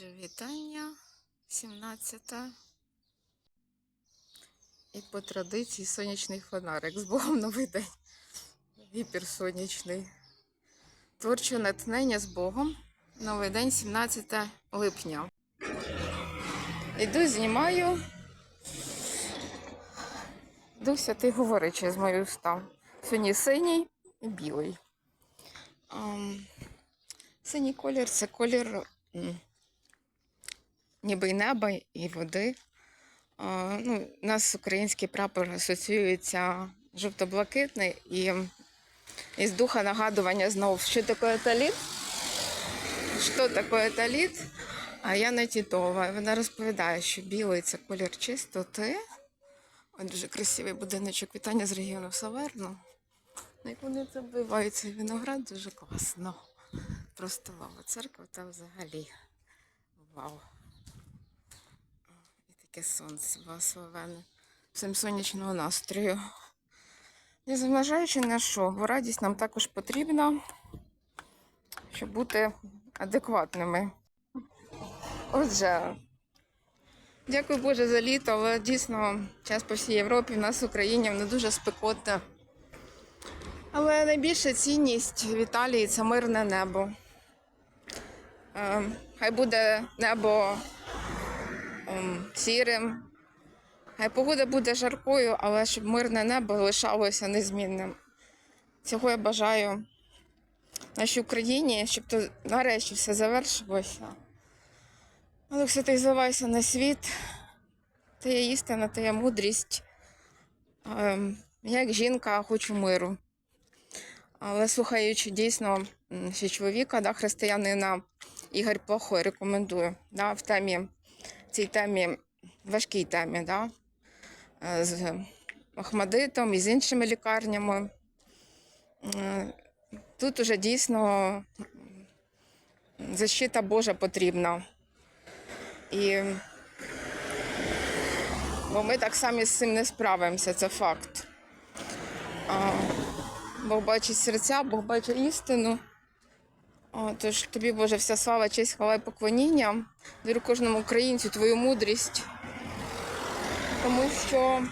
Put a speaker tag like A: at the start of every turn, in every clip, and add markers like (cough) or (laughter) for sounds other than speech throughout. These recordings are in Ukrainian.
A: Отже, вітання 17. І по традиції сонячний фонарик. З Богом новий день. Гіперсонячний. Творче натхнення з Богом. Новий день 17 липня. Іду, знімаю. Дуся, ти говори через мою уста. Сьогодні синій і білий. Синій колір це колір м, ніби й неба, і води. Ну, у нас український прапор асоціюється жовто-блакитний і із духа нагадування знову, що таке таліт. Що таке таліт? А я не Тітова. Вона розповідає, що білий це колір чистоти. Ой, дуже красивий будиночок. Вітання з регіону Саверну. Ну, Як вони це вбивають, цей виноград дуже класно. Просто вау. Церква там взагалі. Вау. Таке сонце благословенне. Всім сонячного настрою. Не зважаючи на що, бо радість нам також потрібна, щоб бути адекватними. Отже, дякую Боже за літо, але дійсно час по всій Європі, в нас в Україні воно дуже спекотне. Але найбільша цінність в Італії це мирне небо. Е, Хай буде небо сірим, хай погода буде жаркою, але щоб мирне небо лишалося незмінним. Цього я бажаю нашій Україні, щоб то нарешті все завершилося. Все ти зливайся на світ, ти є істина, ти є мудрість. Ем, Я як жінка хочу миру. Але слухаючи дійсно ще чоловіка, да, християнина Ігор Плохой рекомендую да, в темі, цій темі, важкій темі, да, е, з Ахмадитом і з іншими лікарнями. Е, Тут уже дійсно защита Божа потрібна. І бо ми так самі з цим не справимося, це факт. Бог бачить серця, Бог бачить істину. Тож тобі, Боже, вся слава, честь, хвала і поклоніння. Вірю кожному українцю твою мудрість. Тому що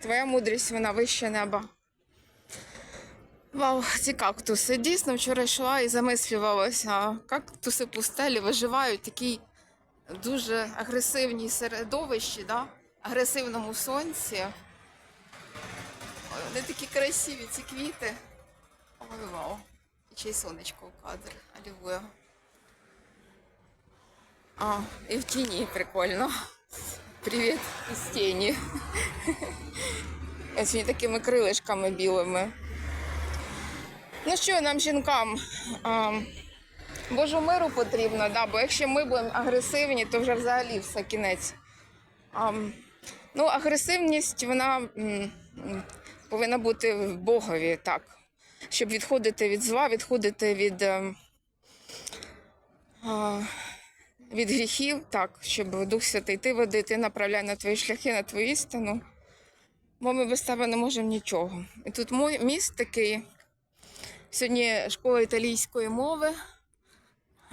A: твоя мудрість, вона вище неба. Вау, ці кактуси. Дійсно, вчора йшла і замислювалася. Кактуси пустелі виживають в такій дуже агресивній середовищі, да? агресивному сонці. Вони такі красиві, ці квіти. Ой, вау. І ще й сонечко у кадр. Алілуя. А, і в тіні прикольно. Привіт із тіні. (laughs) Сьогодні такими крилишками білими. Ну що, нам, жінкам, а, Божу миру потрібно, да, бо якщо ми будемо агресивні, то вже взагалі все кінець. А, ну, агресивність, вона м, повинна бути в Богові, так. Щоб відходити від зла, відходити від, е, від гріхів, так, щоб Дух Святий ти веди, ти направляй на твої шляхи, на твою істину. Бо ми без тебе не можемо нічого. І тут мой міст такий. Сьогодні школа італійської мови.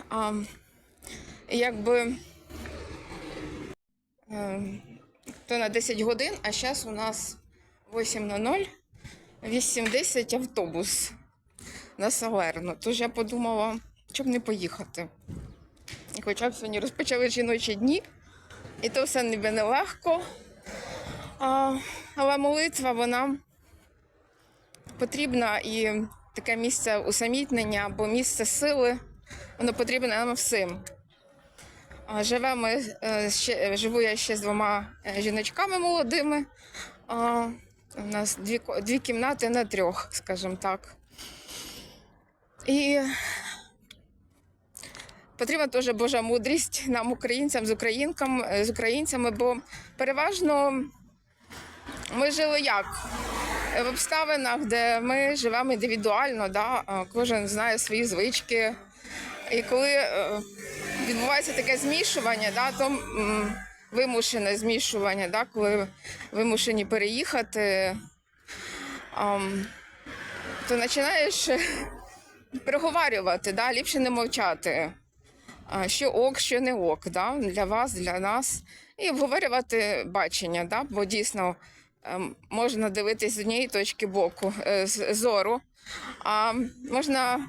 A: А, якби е, то на 10 годин, а зараз у нас 8.00, 8.10 автобус на Салерно. Тож я подумала, щоб не поїхати. І хоча б сьогодні розпочали жіночі дні, і то все ніби нелегко. А, але молитва, вона потрібна і таке місце усамітнення або місце сили, воно потрібне нам всім. А, Живе ми, е, ще, живу я ще з двома е, жіночками молодими. У нас дві, дві кімнати на трьох, скажімо так. І потрібна теж Божа мудрість нам, українцям, з українкам, е, з українцями, бо переважно ми жили як? В обставинах, де ми живемо індивідуально, да? кожен знає свої звички. І коли е, відбувається таке змішування, да, то вимушене змішування, да, коли вимушені переїхати, то починаєш (laughs) переговарювати, да, ліпше не мовчати. що ок, що не ок, да? для вас, для нас. І обговорювати бачення, да? бо дійсно ем, можна дивитись з однієї точки боку е, з- зору, а можна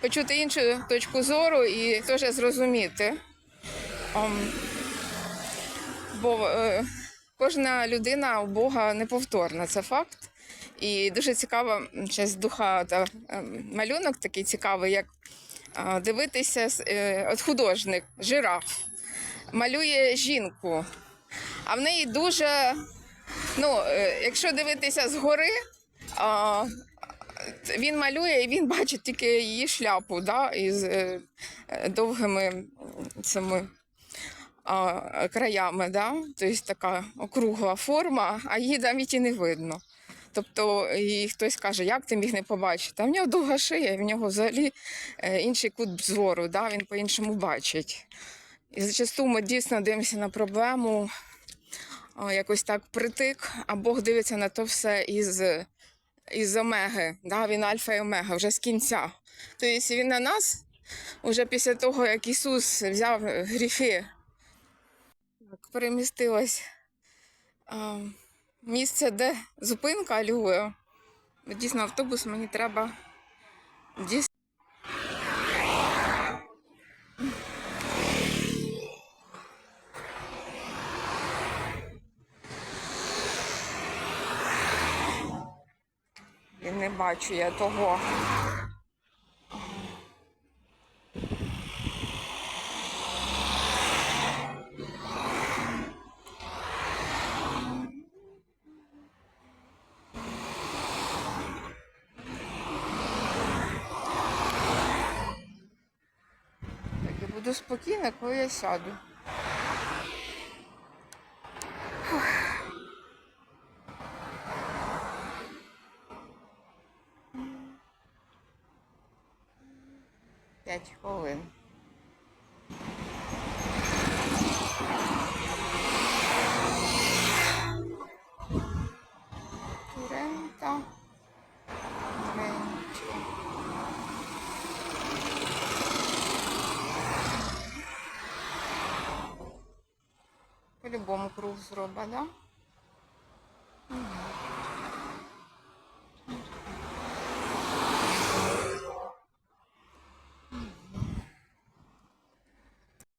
A: почути іншу точку зору і теж зрозуміти. Бо е, кожна людина у Бога неповторна, це факт. І дуже цікаво, ще з духа та, ем, малюнок такий цікавий, як дивитися е, от художник, жираф, малює жінку, а в неї дуже, ну, е, якщо дивитися згори, він малює і він бачить тільки її шляпу, да, із е, е, довгими цими краями, да? тобто така округла форма, а її навіть і не видно. Тобто і хтось каже, як ти міг не побачити? А в нього довга шия, в нього взагалі е, інший кут зору, да? він по-іншому бачить. І зачасту ми дійсно дивимося на проблему, якось так притик, а Бог дивиться на то все із, із омеги. Да? Він альфа і омега, вже з кінця. Тобто він на нас вже після того, як Ісус взяв гріхи так, перемістилась а, місце, де зупинка Львова. Дійсно, автобус мені треба дійсно. Не бачу я того. Буду спокійна, коли я сяду. П'ять хвилин. По-любому круг зроба, да?